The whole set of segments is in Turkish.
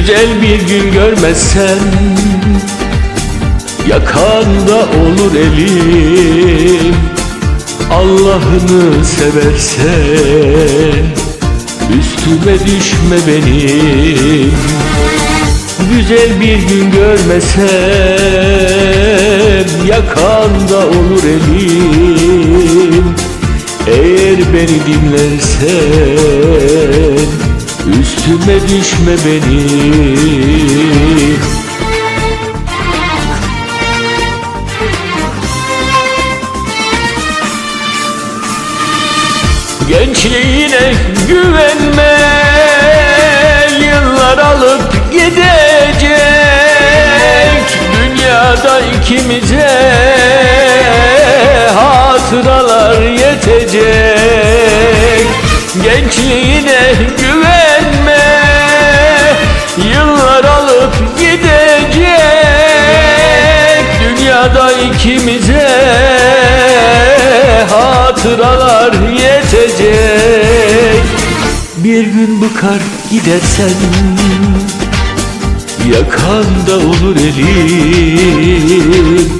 Güzel bir gün görmezsen Yakanda olur elim. Allah'ını seversen Üstüme düşme benim. Güzel bir gün görmesem Yakanda olur elim. Eğer beni dinlersen Üstüme düşme benim Gençliğine güvenme Yıllar alıp gidecek. Dünyada ikimize Hatıralar yetecek. Gençliğine hatıralar yetecek. Bir gün bıkar gidersen Yakanda olur elim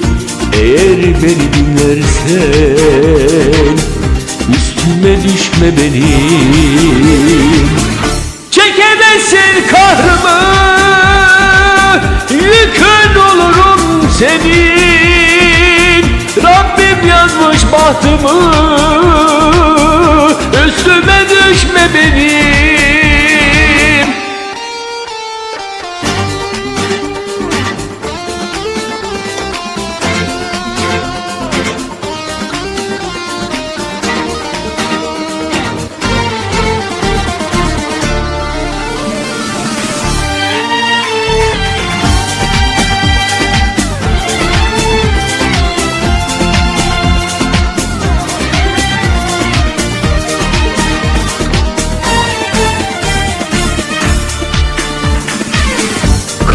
Eğer beni dinlersen Üstüme düşme benim. Çekemezsin kahrımı Yükün olurum senin Rabbim yazmış bahtımı Üstüme düşme benim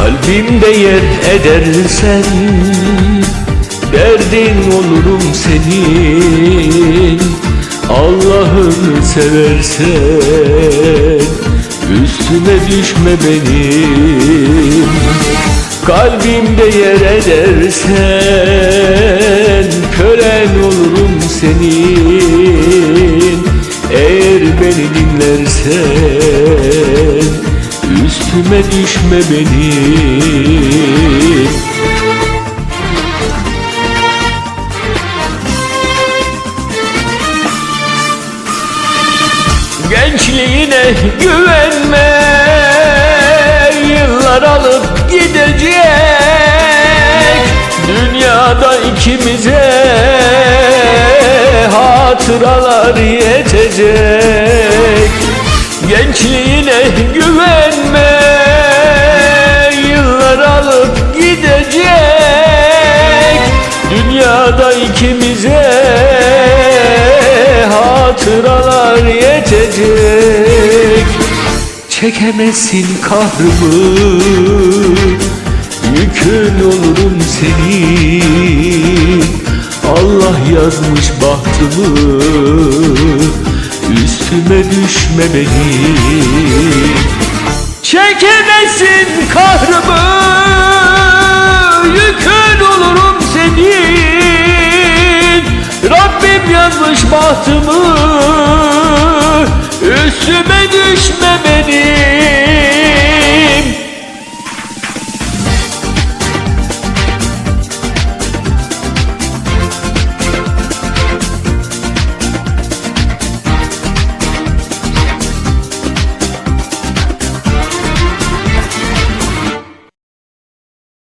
Kalbimde yer edersen Derdin olurum senin. Allah'ını seversen Üstüme düşme benim. Kalbimde yer edersen Kölen olurum senin. Eğer beni dinlersen Üstüme düşme benim Gençliğine güvenme Yıllar alıp gidecek. Dünyada ikimize Hatıralar yetecek. Gençliğine güvenme hatıralar yetecek. Çekemezsin kahrımı. Yükün olurum senin. Allah yazmış bahtımı. Üstüme düşme benim Çekemezsin kahrımı düşme